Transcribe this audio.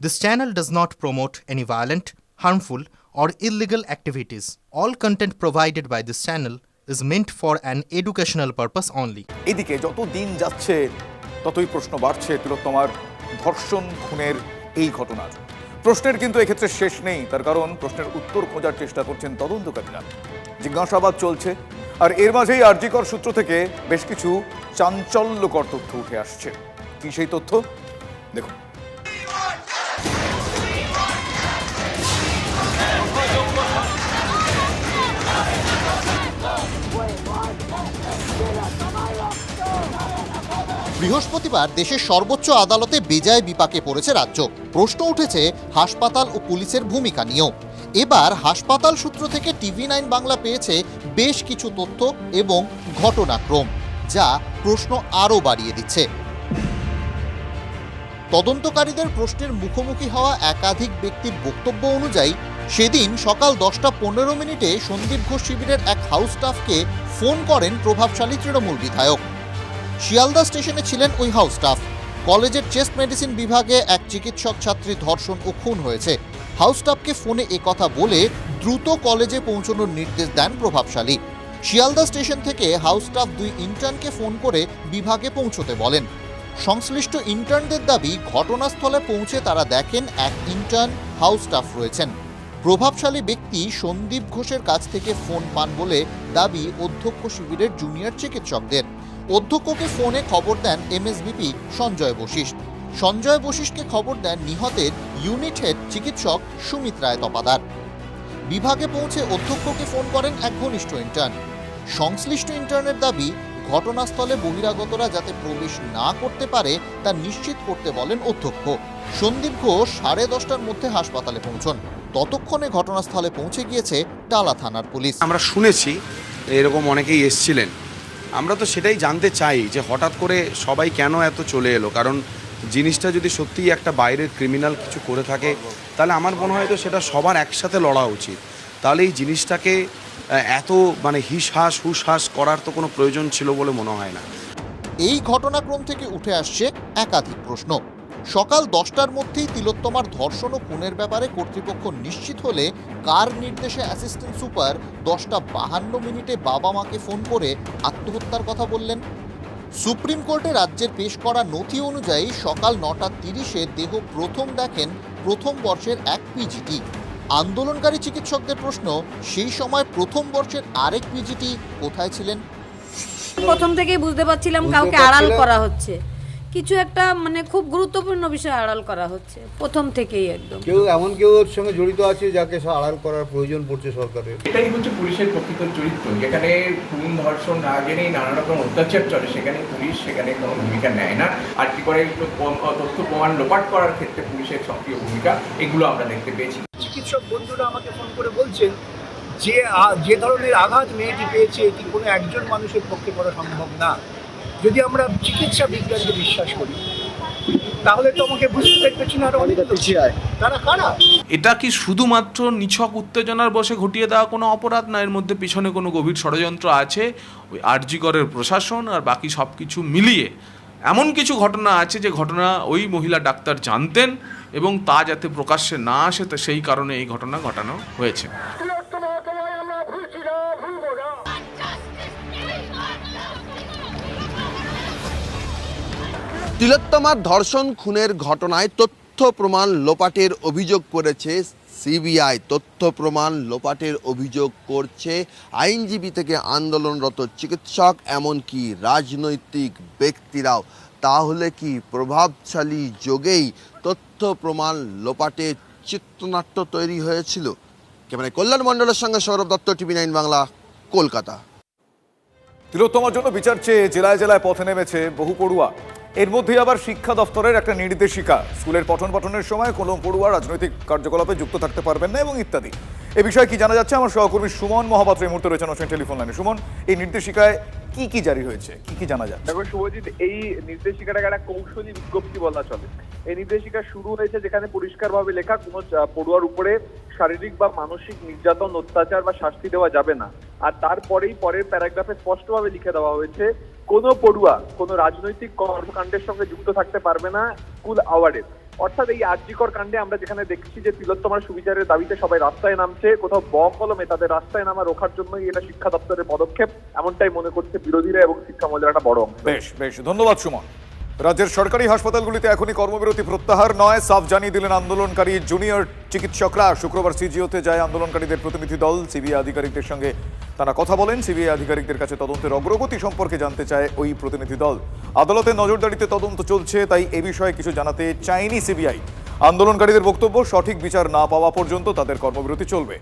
This channel does not promote any violent, harmful, or illegal activities. All content provided by this channel is meant for an educational purpose only. এদিকে যত দিন যাচ্ছে ততই প্রশ্ন বাড়ছে তিলোত্তমার ধর্ষণ খুনের এই ঘটনার প্রশ্নের কিন্তু এক্ষেত্রে শেষ নেই তার কারণ প্রশ্নের উত্তর খোঁজার চেষ্টা করছেন তদন্তকারীরা। জিজ্ঞাসাবাদ চলছে আর এর মাঝেই আরজিকর সূত্র থেকে বেশ কিছু চাঞ্চল্যকর তথ্য উঠে আসছে। কি সেই তথ্য? দেখুন। বৃহস্পতিবার দেশের সর্বোচ্চ আদালতে বেজায় বিপাকে পড়েছে রাজ্য। প্রশ্ন উঠেছে, হাসপাতাল ও পুলিশের ভূমিকা নিয়েও। এবার হাসপাতাল সূত্র থেকে টিভি নাইন বাংলা পেয়েছে বেশ কিছু তথ্য এবং ঘটনাক্রম, যা প্রশ্ন আরও বাড়িয়ে দিচ্ছে। তদন্তকারীদের প্রশ্নের মুখোমুখি হওয়া একাধিক ব্যক্তির বক্তব্য অনুযায়ী, সেদিন সকাল দশটা পনেরো মিনিটে সন্দীপ ঘোষ শিবিরের এক হাউস স্টাফকে ফোন করেন প্রভাবশালী তৃণমূল বিধায়ক। শিয়ালদা স্টেশনে ছিলেন ওই হাউস স্টাফ কলেজের চেস্ট মেডিসিন বিভাগে এক চিকিৎসক ছাত্রী ধর্ষণ ও খুন হয়েছে। হাউস স্টাফকে ফোনে কথা বলে দ্রুত কলেজে পৌঁছানোর নির্দেশ দেন প্রভাবশালী। শিয়ালদা স্টেশন থেকে হাউস স্টাফ দুই ইন্টার্নকে ফোন করে বিভাগে পৌঁছতে বলেন। সংশ্লিষ্ট ইন্টার্নদের দাবি, ঘটনাস্থলে পৌঁছে তারা দেখেন এক ইন্টার্ন হাউস স্টাফ রয়েছেন। প্রভাবশালী ব্যক্তি সন্দীপ ঘোষের কাছ থেকে ফোন পান বলে দাবি অধ্যক্ষ শিবিরের জুনিয়র চিকিৎসকদের। অধ্যক্ষকে ফোনে খবর দেন এমএসবিপি সঞ্জয় বশিষ্ঠ। সঞ্জয় বশিষ্ঠকে খবর দেন নিহতের ইউনিট হেড চিকিৎসক সুমিত রায় তপাদার। বিভাগে পৌঁছে অধ্যক্ষকে ফোন করেন এক ঘনিষ্ঠ ইন্টার্ন সংশ্লিষ্ট ইন্টার্নের দাবি, ঘটনাস্থলে বহিরাগতরা যাতে প্রবেশ না করতে পারে, তা নিশ্চিত করতে বলেন অধ্যক্ষ। সন্দীপ ঘোষ সাড়ে দশটার মধ্যে হাসপাতালে পৌঁছন। ততক্ষণে ঘটনাস্থলে পৌঁছে গিয়েছে টালা থানার পুলিশ। আমরা শুনেছি এরকম অনেকেই এসছিলেন। আমরা তো সেটাই জানতে চাই যে হঠাৎ করে সবাই কেন এত চলে এলো? কারণ জিনিসটা যদি সত্যিই একটা বাইরের ক্রিমিনাল কিছু করে থাকে তাহলে আমার মনে হয় তো সেটা সবার একসাথে লড়া উচিত। তাহলে এই জিনিসটাকে এত মানে হিসহাস হুসহাস করার তো কোনো প্রয়োজন ছিল বলে মনে হয় না। এই ঘটনাক্রম থেকে উঠে আসছে একাধিক প্রশ্ন। সকাল দশটার মধ্যেই তিলোত্তমার ধর্ষণ ও খুনের ব্যাপারে কর্তৃপক্ষ নিশ্চিত হলে কার নির্দেশে অ্যাসিস্ট্যান্ট সুপার দশটা বাহান্ন মিনিটে বাবা মাকে ফোন করে আত্মহত্যার কথা বললেন। সুপ্রিম কোর্টে রাজ্যের পেশ করা নথি অনুযায়ী সকাল নটা তিরিশে দেহ প্রথম দেখেন প্রথম বর্ষের এক পিজিটি আন্দোলনকারী চিকিৎসকদের প্রশ্ন সেই সময় প্রথম বর্ষের আরেক পিজিটি কোথায় ছিলেন? প্রথম থেকেই বুঝতে পারছিলাম কাউকে আড়াল করা হচ্ছে। কিছু একটা মানে খুব গুরুত্বপূর্ণ বিষয় আড়াল করা হচ্ছে প্রথম থেকেই একদম। কেউ এমন কেউ ওর সঙ্গে জড়িত আছে যাকে আড়াল করার প্রয়োজন পড়ছে সরকারের? এটাই হচ্ছে পুলিশের প্রকৃত চরিত্র। যেখানে খুন ধর্ষণ না জেনেই নানা রকম অত্যাচার চলে সেখানে পুলিশ সেখানে কোনো ভূমিকা নেয় না। আর কি করে একটু তথ্য প্রমাণ লোপাট করার ক্ষেত্রে পুলিশের সক্রিয় ভূমিকা এগুলো আমরা দেখতে পেয়েছি। চিকিৎসক বন্ধুরা আমাকে ফোন করে বলছেন যে যে ধরনের আঘাত মেয়েটি পেয়েছে এটি কোনো একজন মানুষের পক্ষে করা সম্ভব না। যদি আমরা চিকিৎসা বিজ্ঞানকে বিশ্বাস করি তাহলে তো আমাকে বুঝতে পেরেছি না আরও অনেক। তারা কারা? এটা কি শুধুমাত্র নিছক উত্তেজনার বসে ঘটিয়ে দেওয়া কোনো অপরাধ না এর মধ্যে পিছনে কোনো গভীর ষড়যন্ত্র আছে? ওই আরজিকরের প্রশাসন আর বাকি সব কিছু মিলিয়ে এমন কিছু ঘটনা আছে যে ঘটনা ওই মহিলা ডাক্তার জানতেন এবং তা যাতে প্রকাশ্যে না আসে তা সেই কারণে এই ঘটনা ঘটানো হয়েছে। তিলোত্তমার ধর্ষণ খুনের ঘটনায় তথ্য প্রমাণ লোপাটের অভিযোগ করেছে সিবিআই। তথ্য প্রমাণ লোপাটের অভিযোগ করছে আইনজীবী থেকে আন্দোলনরত চিকিৎসক, এমনকি রাজনৈতিক ব্যক্তিরাও। তাহলে কি প্রভাবশালী যোগেই তথ্য প্রমাণ লোপাটের চিত্রনাট্য তৈরি হয়েছিল? ক্যামেরায় কল্যাণ মণ্ডলের সঙ্গে সৌরভ দত্ত, টিভি নাইন বাংলা, কলকাতা। তিলোত্তমার জন্য বিচার চেয়ে জেলায় জেলায় পথে নেমেছে বহু পড়ুয়া। এর মধ্যেই আবার শিক্ষা দফতরের একটা নির্দেশিকা। স্কুলের পঠন পাঠনের সময় কোনো পড়ুয়া, রাজনৈতিক কার্যকলাপে যুক্ত থাকতে পারবেন না এবং ইত্যাদি। এ বিষয়ে কি জানা যাচ্ছে? আমার সহকর্মী সুমন মহাপাত্র এই মুহূর্তে রয়েছেন হোসেন টেলিফোন লাইনে। সুমন, এই নির্দেশিকায় কি কি জারি হয়েছে? কি কি জানা যাচ্ছে? দেখো শুভজিৎ, এই নির্দেশিকাটাকে একটা কৌশলী বিজ্ঞপ্তি বলা চলে। এই নির্দেশিকা শুরু হয়েছে যেখানে পরিষ্কারভাবে লেখা, কোনো পড়ুয়ার উপরে শারীরিক বা মানসিক নির্যাতন, অত্যাচার বা শাস্তি দেওয়া যাবে না। আর তারপরেই পরের প্যারাগ্রাফে স্পষ্টভাবে লিখে দেওয়া হয়েছে কোনো পড়ুয়া, কোনো রাজনৈতিক কর্মকাণ্ডের সঙ্গে যুক্ত থাকতে পারবে না স্কুল অ্যাওয়ার্ডের অর্থাৎ এই আর্যিকর কাণ্ডে আমরা যেখানে দেখছি যে তিলোত্তমার সুবিচারের দাবিতে সবাই রাস্তায় নামছে, কোথাও ব কলমে তাদের রাস্তায় নামা রোখার জন্যই এটা শিক্ষা দপ্তরের পদক্ষেপ, এমনটাই মনে করছে বিরোধীরা এবং শিক্ষা একটা বড় অংশ। বেশ বেশ, ধন্যবাদ সুমন। রাজ্যের সরকারি হাসপাতালগুলিতে এখনই কর্মবিরতি প্রত্যাহার নয়। সাফ জানিয়ে দিলেন আন্দোলনকারী জুনিয়র চিকিৎসকরা। শুক্রবার সিজিওতে যায় আন্দোলনকারীদের প্রতিনিধি দল। সিবিআই আধিকারিকদের সঙ্গে তারা কথা বলেন। সিবিআই আধিকারিকদের কাছে তদন্তের অগ্রগতি সম্পর্কে জানতে চায় ওই প্রতিনিধি দল। আদালতে নজরদারিতে তদন্ত চলছে, তাই এ বিষয়ে কিছু জানাতে চায়নি সিবিআই। আন্দোলনকারীদের বক্তব্য, সঠিক বিচার না পাওয়া পর্যন্ত তাদের কর্মবিরতি চলবে।